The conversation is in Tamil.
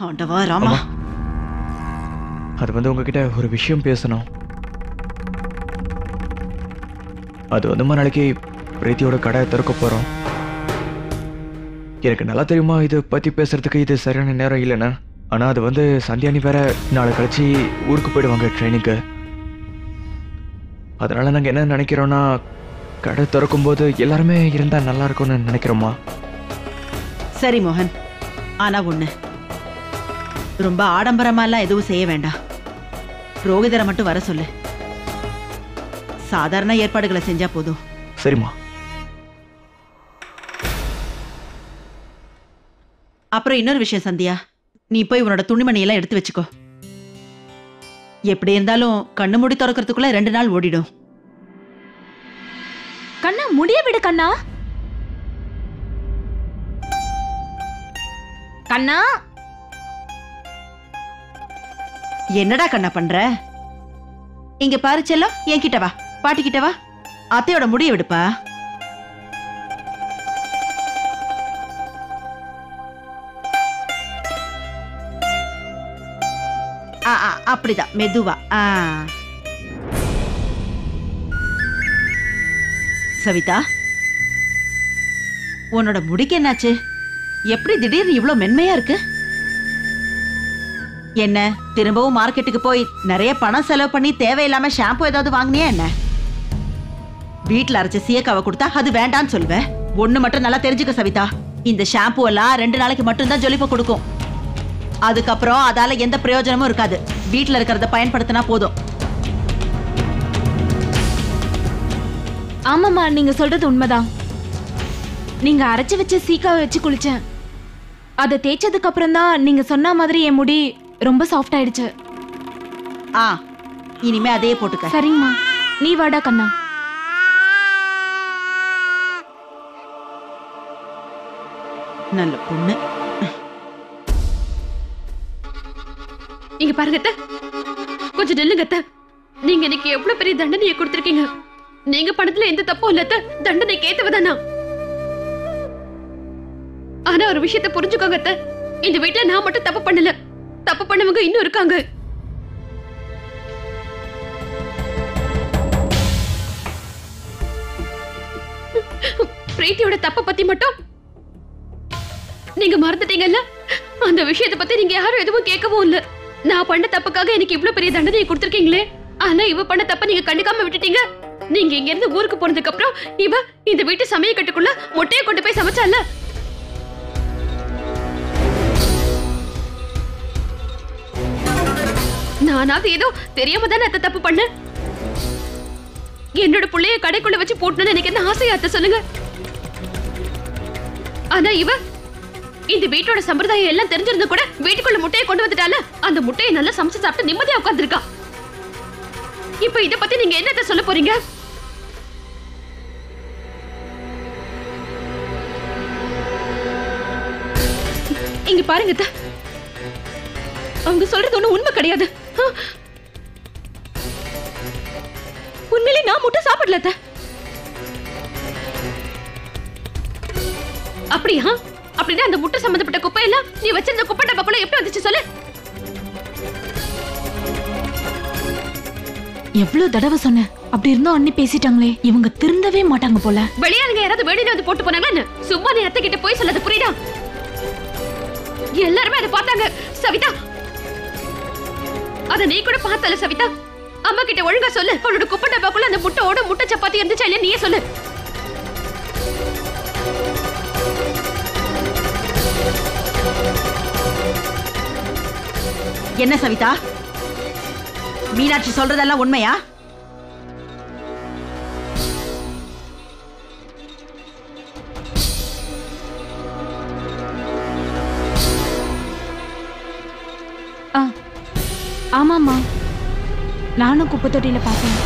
ஆண்டவா ராமா. அது வந்து உங்ககிட்ட ஒரு விஷயம் பேசணும். அது வந்து நாளைக்கு பிரீத்தியோட கடை திறக்க போறோம். எனக்கு நல்லா தெரியுமா இதை பத்தி பேசுறதுக்கு இது சரியான நேரம் இல்லைன்னு. ஆனா அது வந்து சந்தியானி வேற நாளை கழிச்சு ஊருக்கு போயிடுவாங்க ட்ரைனிங்க்கு அதனால நாங்க என்ன நினைக்கிறோம்னா கடை திறக்கும் போது எல்லாருமே இருந்தா நல்லா இருக்கும்னு நினைக்கிறோமா சரி மோகன். ஆனா ஒண்ணு. ரொம்ப ஆடம்பரமாலாம் எதுவும் செய்ய வேண்டாம். புரோகிதரை மட்டும் வர சொல்லு. சாதாரண ஏற்பாடுகளை செஞ்சா போதும். சரிம்மா. அப்புறம் இன்னொரு விஷயம் சந்தியா. நீ போய் உன்னோட துணிமணி எல்லாம் எடுத்து வச்சுக்கோ. எப்படி இருந்தாலும் கண்ணு மூடி திறக்கிறதுக்குள்ள ரெண்டு நாள் ஓடிடும். கண்ணா முடிய விடு கண்ணா. கண்ணா. என்னடா கண்ணா பண்ற? இங்க பாரு செல்லம் என்கிட்ட வா. பாட்டி கிட்ட வா. அத்தையோட முடிய விடுப்பா. அப்படிதான். மெதுவா. ஆ. சவிதா உன்னோட முடிக்கு என்னாச்சு? எப்படி திடீர்னு இவ்ளோ மென்மையா இருக்கு? என்ன திரும்பவும் மார்க்கெட்டுக்கு போய் நிறைய பணம் செலவு பண்ணி தேவையில்லாம ஷாம்பு ஏதாவது வாங்கினியா என்ன? வீட்டில் அரைச்ச சீயக்காவை கொடுத்தா அது வேண்டான்னு சொல்லுவேன் ஒண்ணு மட்டும் நல்லா தெரிஞ்சுக்க சவிதா. இந்த ஷாம்பு எல்லாம் ரெண்டு நாளைக்கு மட்டும்தான் ஜொலிப்ப கொடுக்கும். அதுக்கப்புறம் அதால எந்த பிரயோஜனமும் இருக்காது. வீட்டில் இருக்கிறத பயன்படுத்தினா போதும். ஆமாம்மா நீங்க சொல்றது உண்மைதான். நீங்க அரைச்சு வச்ச சீக்காவை வச்சு குளிச்சேன். அதை தேய்ச்சதுக்கு அப்புறம் தான் நீங்க சொன்ன மாதிரி என் முடி ரொம்ப சாஃப்ட் ஆயிடுச்சு ஆ இனிமே அதையே போட்டுக்க சரிங்கம்மா நீ வாடா கண்ணா நல்ல பொண்ணு இங்க பாருங்க அத்தை. கொஞ்சம் நில்லுங்க அத்தை. நீங்க எனக்கு எவ்வளவு பெரிய தண்டனையை கொடுத்திருக்கீங்க நீங்க பணத்துல எந்த தப்பும் இல்ல அத்தை. தண்டனை கேத்தவதானா ஆனா ஒரு விஷயத்த புரிஞ்சுக்கோங்க அத்தை. இந்த வீட்ல நான் மட்டும் தப்பு பண்ணல தப்பு பண்ணவங்க இன்னும் இருக்காங்க. பிரீத்தியோட தப்ப பத்தி மட்டும் நீங்க மறந்துட்டீங்கல்ல? அந்த விஷயத்தை பத்தி நீங்க யாரும் எதுவும் கேட்கவும் இல்ல. நான் பண்ண தப்புக்காக எனக்கு இவ்வளவு பெரிய தண்டனையை கொடுத்திருக்கீங்களே. ஆனா இவ பண்ண தப்ப நீங்க கண்டுக்காம விட்டுட்டீங்க. நீங்க இங்க இருந்து ஊருக்கு போனதுக்கு அப்புறம் இவ இந்த வீட்டு சமையல் கட்டுக்குள்ள முட்டையை கொண்டு போய் சமைச்சால நானாவது ஏதோ தெரியாம தானே அத்தை தப்பு பண்ண என்னோட புள்ளைய கடைக்குள்ள வச்சு போட்டணும்னு எனக்கு என்ன ஆசையா அத்தை சொல்லுங்க? ஆனா இவ இந்த வீட்டோட சம்பிரதாயம் எல்லாம் தெரிஞ்சிருந்த கூட வீட்டுக்குள்ள முட்டையை கொண்டு வந்துட்டால அந்த முட்டையை நல்லா சமைச்சு சாப்பிட்டு நிம்மதியா உட்காந்துருக்கா இப்ப இத பத்தி நீங்க என்னத்த சொல்ல போறீங்க? இங்க பாருங்க அவங்க சொல்றது ஒண்ணும் உண்மை கிடையாது. உண்மையிலே நான் முட்டை சாப்பிடல. அப்படியா? அப்படின்னா அந்த முட்டை சம்பந்தப்பட்ட குப்பையெல்லாம் நீ வச்சிருந்த குப்பை டப்பாக்குள்ள எப்படி வந்துச்சு சொல்லு. எவ்வளவு தடவை சொன்னேன். அப்படி இருந்தும் அண்ணி பேசிட்டாங்களே இவங்க திருந்தவே மாட்டாங்க போல. வெளியாளுங்க யாராவது வெளியில வந்து போட்டு போனாங்களா என்ன? சும்மா நீ அத்தை கிட்ட போய் சொல்லாத புரியுதா? எல்லாருமே அதை பார்த்தாங்க. சவிதா அத நீ கூட பார்த்தல சவிதா? அம்மா கிட்ட ஒழுங்கா சொல்லு. அவளோட குப்பை டப்பாக்குள்ள அந்த முட்டையோட முட்டை சப்பாத்தி இருந்துச்சா இல்லையா நீயே சொல்லு. என்ன சவிதா? மீனாட்சி சொல்றதெல்லாம் உண்மையா? ஆமாம்மா. நானும் குப்பை தொட்டியில் பார்த்தேன்